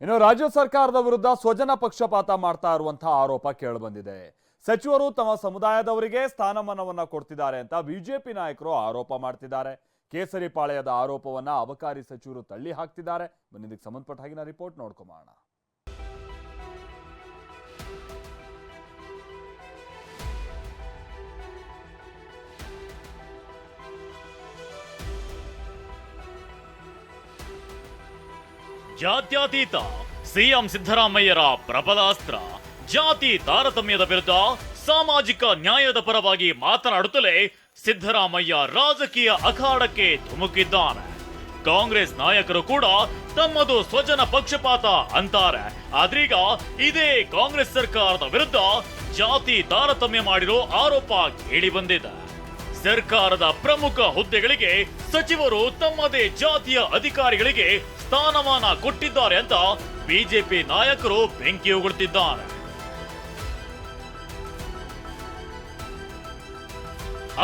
ಇನ್ನು ರಾಜ್ಯ ಸರ್ಕಾರದ ವಿರುದ್ಧ ಸ್ವಜನ ಪಕ್ಷಪಾತ ಮಾಡ್ತಾ ಇರುವಂತಹ ಆರೋಪ ಕೇಳಿಬಂದಿದೆ. ಸಚಿವರು ತಮ್ಮ ಸಮುದಾಯದವರಿಗೆ ಸ್ಥಾನಮಾನವನ್ನ ಕೊಡ್ತಿದ್ದಾರೆ ಅಂತ ಬಿಜೆಪಿ ನಾಯಕರು ಆರೋಪ ಮಾಡ್ತಿದ್ದಾರೆ. ಕೇಸರಿ ಪಾಳ್ಯದ ಆರೋಪವನ್ನ ಅಬಕಾರಿ ಸಚಿವರು ತಳ್ಳಿ ಹಾಕ್ತಿದ್ದಾರೆ. ಬನ್ನಿದಕ್ಕೆ ಸಂಬಂಧಪಟ್ಟ ಹಾಗಿನ ರಿಪೋರ್ಟ್ ನೋಡ್ಕೊಂಬೋಣ ಜಾತ್ಯತೀತ, ಸಿಎಂ ಸಿದ್ದರಾಮಯ್ಯರ ಪ್ರಬಲ ಅಸ್ತ್ರ. ಜಾತಿ ತಾರತಮ್ಯದ ವಿರುದ್ಧ ಸಾಮಾಜಿಕ ನ್ಯಾಯದ ಪರವಾಗಿ ಮಾತನಾಡುತ್ತಲೇ ಸಿದ್ದರಾಮಯ್ಯ ರಾಜಕೀಯ ಅಖಾಡಕ್ಕೆ ಧುಮುಕಿದ್ದಾನೆ. ಕಾಂಗ್ರೆಸ್ ನಾಯಕರು ಕೂಡ ತಮ್ಮದು ಸ್ವಜನ ಪಕ್ಷಪಾತ ಅಂತಾರೆ. ಆದ್ರೀಗ ಇದೇ ಕಾಂಗ್ರೆಸ್ ಸರ್ಕಾರದ ವಿರುದ್ಧ ಜಾತಿ ತಾರತಮ್ಯ ಮಾಡಿರೋ ಆರೋಪ ಕೇಳಿ ಬಂದಿದೆ ಸರ್ಕಾರದ ಪ್ರಮುಖ ಹುದ್ದೆಗಳಿಗೆ ಸಚಿವರು ತಮ್ಮದೇ ಜಾತಿಯ ಅಧಿಕಾರಿಗಳಿಗೆ ಸ್ಥಾನಮಾನ ಕೊಟ್ಟಿದ್ದಾರೆ ಅಂತ ಬಿಜೆಪಿ ನಾಯಕರು ಬೆಂಕಿ ಉಗುಳ್ತಿದ್ದಾರೆ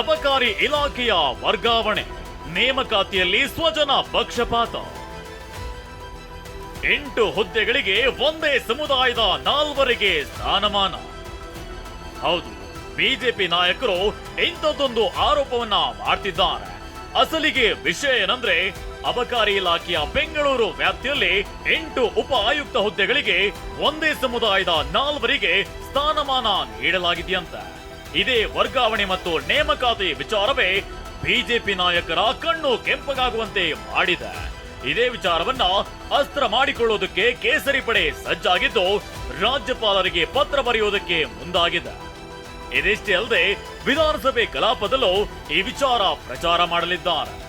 ಅಬಕಾರಿ ಇಲಾಖೆಯ ವರ್ಗಾವಣೆ, ನೇಮಕಾತಿಯಲ್ಲಿ ಸ್ವಜನ ಪಕ್ಷಪಾತ. ಎಂಟು ಹುದ್ದೆಗಳಿಗೆ ಒಂದೇ ಸಮುದಾಯದ ನಾಲ್ವರಿಗೆ ಸ್ಥಾನಮಾನ. ಹೌದು, ಬಿಜೆಪಿ ನಾಯಕರು ಇಂಥದ್ದೊಂದು ಆರೋಪವನ್ನ ಮಾಡ್ತಿದ್ದಾರೆ. ಅಸಲಿಗೆ ವಿಷಯ ಏನಂದ್ರೆ ಅಬಕಾರಿ ಇಲಾಖೆಯ ಬೆಂಗಳೂರು ವ್ಯಾಪ್ತಿಯಲ್ಲಿ ಎಂಟು ಉಪ ಆಯುಕ್ತ ಹುದ್ದೆಗಳಿಗೆ ಒಂದೇ ಸಮುದಾಯದ ನಾಲ್ವರಿಗೆ ಸ್ಥಾನಮಾನ ನೀಡಲಾಗಿದೆಯಂತ. ಇದೇ ವರ್ಗಾವಣೆ ಮತ್ತು ನೇಮಕಾತಿ ವಿಚಾರವೇ ಬಿಜೆಪಿ ನಾಯಕರ ಕಣ್ಣು ಕೆಂಪಗಾಗುವಂತೆ ಮಾಡಿದೆ. ಇದೇ ವಿಚಾರವನ್ನ ಅಸ್ತ್ರ ಮಾಡಿಕೊಳ್ಳುವುದಕ್ಕೆ ಕೇಸರಿ ಪಡೆ ಸಜ್ಜಾಗಿದ್ದು ರಾಜ್ಯಪಾಲರಿಗೆ ಪತ್ರ ಬರೆಯುವುದಕ್ಕೆ ಮುಂದಾಗಿದೆ. ಇದಿಷ್ಟೇ ಅಲ್ಲದೆ ವಿಧಾನಸಭೆ ಕಲಾಪದಲ್ಲೂ ಈ ವಿಚಾರ ಪ್ರಚಾರ ಮಾಡಲಿದ್ದಾರೆ.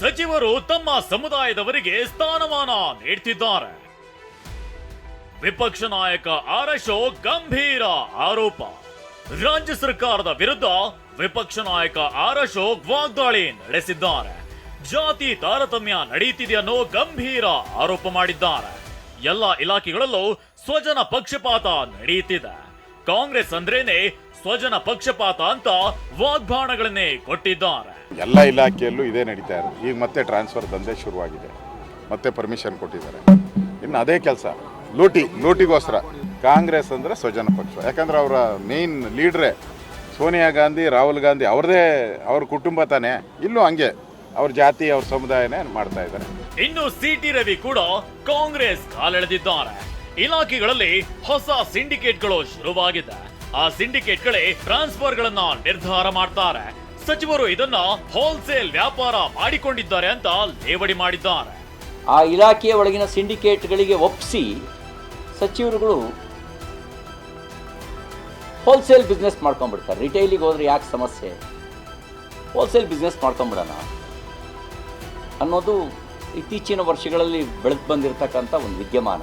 ಸಚಿವರು ತಮ್ಮ ಸಮುದಾಯದವರಿಗೆ ಸ್ಥಾನಮಾನ ನೀಡ್ತಿದ್ದಾರೆ. ವಿಪಕ್ಷ ನಾಯಕ ಆರ್ ಗಂಭೀರ ಆರೋಪ. ರಾಜ್ಯ ಸರ್ಕಾರದ ವಿರುದ್ಧ ವಿಪಕ್ಷ ನಾಯಕ ಆರ್ ಅಶೋಕ್ ವಾಗ್ದಾಳಿ ನಡೆಸಿದ್ದಾರೆ. ಜಾತಿ ತಾರತಮ್ಯ ನಡೆಯುತ್ತಿದೆ ಅನ್ನೋ ಗಂಭೀರ ಆರೋಪ ಮಾಡಿದ್ದಾರೆ. ಎಲ್ಲ ಇಲಾಖೆಗಳಲ್ಲೂ ಸ್ವಜನ ಪಕ್ಷಪಾತ ನಡೆಯುತ್ತಿದೆ ಕಾಂಗ್ರೆಸ್ ಅಂದ್ರೇನೆ ಸ್ವಜನ ಪಕ್ಷಪಾತ ಅಂತ ವಾಗ್ಬಾಣಗಳನ್ನೇ ಕೊಟ್ಟಿದ್ದಾರೆ. ಎಲ್ಲ ಇಲಾಖೆಯಲ್ಲೂ ಇದೇ ನಡೀತಾ ಇರೋದು. ಈಗ ಮತ್ತೆ ಟ್ರಾನ್ಸ್ಫರ್ ದಂಧೆ ಶುರುವಾಗಿದೆ. ಮತ್ತೆ ಪರ್ಮಿಷನ್ ಕೊಟ್ಟಿದ್ದಾರೆ. ಇನ್ನು ಅದೇ ಕೆಲಸ. ಲೂಟಿ, ಲೂಟಿಗೋಸ್ಕರ. ಕಾಂಗ್ರೆಸ್ ಅಂದರೆ ಸ್ವಜನ ಪಕ್ಷ. ಯಾಕಂದ್ರೆ ಅವರ ಮೇನ್ ಲೀಡ್ರೇ ಸೋನಿಯಾ ಗಾಂಧಿ, ರಾಹುಲ್ ಗಾಂಧಿ ಅವ್ರದೇ, ಅವ್ರ ಕುಟುಂಬ ತಾನೇ. ಇಲ್ಲೂ ಹಂಗೆ. ಅವ್ರ ಜಾತಿ ಅವ್ರ ಸಮುದಾಯನೇ ಮಾಡ್ತಾ ಇದ್ದಾರೆ. ಇನ್ನು ಸಿಟಿ ರವಿ ಕೂಡ ಕಾಂಗ್ರೆಸ್ ಕಾಲೆಳೆದಿದ್ದಾರೆ. ಇಲಾಖೆಗಳಲ್ಲಿ ಹೊಸ ಸಿಂಡಿಕೇಟ್ಗಳು ಶುರುವಾಗಿದೆ. ಆ ಸಿಂಡಿಕೇಟ್ಗಳೇ ಟ್ರಾನ್ಸ್ಫರ್ ಗಳನ್ನ ನಿರ್ಧಾರ ಮಾಡ್ತಾರೆ. ಸಚಿವರು ಇದನ್ನ ಹೋಲ್ಸೇಲ್ ವ್ಯಾಪಾರ ಮಾಡಿಕೊಂಡಿದ್ದಾರೆ ಅಂತ ಲೇವಡಿ ಮಾಡಿದ್ದಾರೆ. ಆ ಇಲಾಖೆಯ ಒಳಗಿನ ಸಿಂಡಿಕೇಟ್ಗಳಿಗೆ ಒಪ್ಪಿಸಿ ಸಚಿವರುಗಳು ಹೋಲ್ಸೇಲ್ ಬಿಸ್ನೆಸ್ ಮಾಡ್ಕೊಂಡ್ಬಿಡ್ತಾರೆ. ರಿಟೈಲಿಗೆ ಹೋದ್ರೆ ಯಾಕೆ ಸಮಸ್ಯೆ? ಹೋಲ್ಸೇಲ್ ಬಿಸ್ನೆಸ್ ಮಾಡ್ಕೊಂಬಿಡೋಣ ಅನ್ನೋದು ಇತ್ತೀಚಿನ ವರ್ಷಗಳಲ್ಲಿ ಬೆಳೆದು ಬಂದಿರತಕ್ಕಂಥ ಒಂದು ವಿದ್ಯಮಾನ.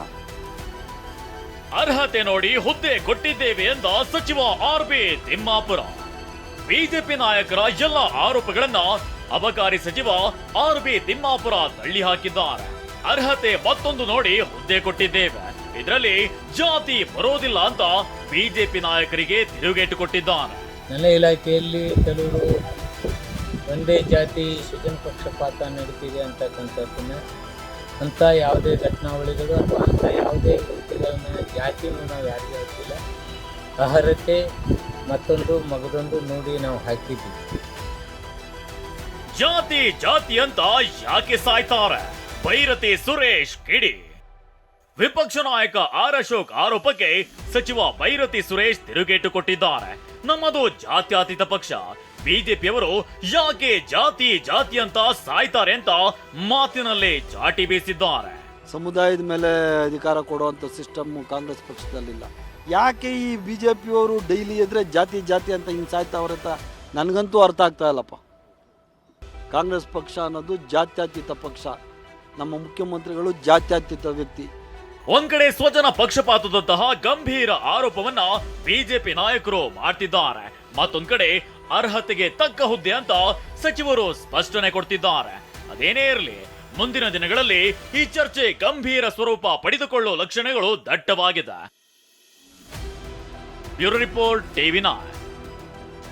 ಅರ್ಹತೆ ನೋಡಿ ಹುದ್ದೆ ಕೊಟ್ಟಿದ್ದೇವೆ ಎಂದ ಸಚಿವ ಆರ್ ಬಿ ತಿಮ್ಮಾಪುರ. ಬಿಜೆಪಿ ನಾಯಕರ ಎಲ್ಲ ಆರೋಪಗಳನ್ನ ಅಬಕಾರಿ ಸಚಿವ ಆರ್ ಬಿ ತಿಮ್ಮಾಪುರ ತಳ್ಳಿ ಹಾಕಿದ್ದಾರೆ. ಅರ್ಹತೆ ಮತ್ತೊಂದು ನೋಡಿ ಹುದ್ದೆ ಕೊಟ್ಟಿದ್ದೇವೆ. ಇದರಲ್ಲಿ ಜಾತಿ ಬರೋದಿಲ್ಲ ಅಂತ ಬಿಜೆಪಿ ನಾಯಕರಿಗೆ ತಿರುಗೇಟು ಕೊಟ್ಟಿದ್ದಾನೆ ನನ್ನ ಇಲಾಖೆಯಲ್ಲಿ ಕೆಲವರು ಒಂದೇ ಜಾತಿ ಸ್ವಜನ ಪಕ್ಷಪಾತ ನಡೀತಿದೆ ಅಂತಕ್ಕಂಥದ್ದನ್ನ ಅಂಥ ಯಾವುದೇ ಘಟನಾವಳಿಗಳು ಅಥವಾ ಅಂಥ ಯಾವುದೇ ಕೃತಿಗಳನ್ನ ಜಾತಿಯನ್ನು ನಾವು ಯಾರಿಗೂ ಹಾಕಿಲ್ಲ. ಅರ್ಹತೆ ಮತ್ತೊಂದು ಮಗದೊಂದು ನೋಡಿ ನಾವು ಹಾಕಿದ್ದೀವಿ. ಜಾತಿ ಜಾತಿ ಅಂತ ಯಾಕೆ ಸಾಯ್ತಾರೆ? ಭೈರತಿ ಸುರೇಶ್ ಕಿಡಿ. ವಿಪಕ್ಷ ನಾಯಕ ಆರ್ ಅಶೋಕ್ ಆರೋಪಕ್ಕೆ ಸಚಿವ ಭೈರತಿ ಸುರೇಶ್ ತಿರುಗೇಟು ಕೊಟ್ಟಿದ್ದಾರೆ. ನಮ್ಮದು ಜಾತ್ಯಾತೀತ ಪಕ್ಷ. ಬಿಜೆಪಿಯವರು ಯಾಕೆ ಜಾತಿ ಜಾತಿ ಅಂತ ಸಾಯ್ತಾರೆ ಅಂತ ಮಾತಿನಲ್ಲಿ ಚಾಟಿ ಬೀಸಿದ್ದಾರೆ. ಸಮುದಾಯದ ಮೇಲೆ ಅಧಿಕಾರ ಕೊಡುವಂಥ ಸಿಸ್ಟಮ್ ಕಾಂಗ್ರೆಸ್ ಪಕ್ಷದಲ್ಲಿಲ್ಲ. ಯಾಕೆ ಈ ಬಿ ಜೆ ಪಿಯವರು ಡೈಲಿ ಎದ್ರೆ ಜಾತಿ ಜಾತಿ ಅಂತ ಹಿಂಗೆ ಸಾಯ್ತಾವ್ರೆ ಅಂತ ನನಗಂತೂ ಅರ್ಥ ಆಗ್ತಾ ಇಲ್ಲಪ್ಪ. ಕಾಂಗ್ರೆಸ್ ಪಕ್ಷ ಅನ್ನೋದು ಜಾತ್ಯತೀತ ಪಕ್ಷ. ನಮ್ಮ ಮುಖ್ಯಮಂತ್ರಿಗಳು ಜಾತ್ಯತೀತ ವ್ಯಕ್ತಿ. ಒಂದ್ ಕಡೆ ಸ್ವಜನ ಪಕ್ಷಪಾತದಂತಹ ಗಂಭೀರ ಆರೋಪವನ್ನ ಬಿಜೆಪಿ ನಾಯಕರು ಮಾಡ್ತಿದ್ದಾರೆ. ಮತ್ತೊಂದ್ ಕಡೆ ಅರ್ಹತೆಗೆ ತಕ್ಕ ಹುದ್ದೆ ಅಂತ ಸಚಿವರು ಸ್ಪಷ್ಟನೆ ಕೊಡ್ತಿದ್ದಾರೆ. ಅದೇನೇ ಇರಲಿ, ಮುಂದಿನ ದಿನಗಳಲ್ಲಿ ಈ ಚರ್ಚೆ ಗಂಭೀರ ಸ್ವರೂಪ ಪಡೆದುಕೊಳ್ಳುವ ಲಕ್ಷಣಗಳು ದಟ್ಟವಾಗಿದೆ. Bureau report, TV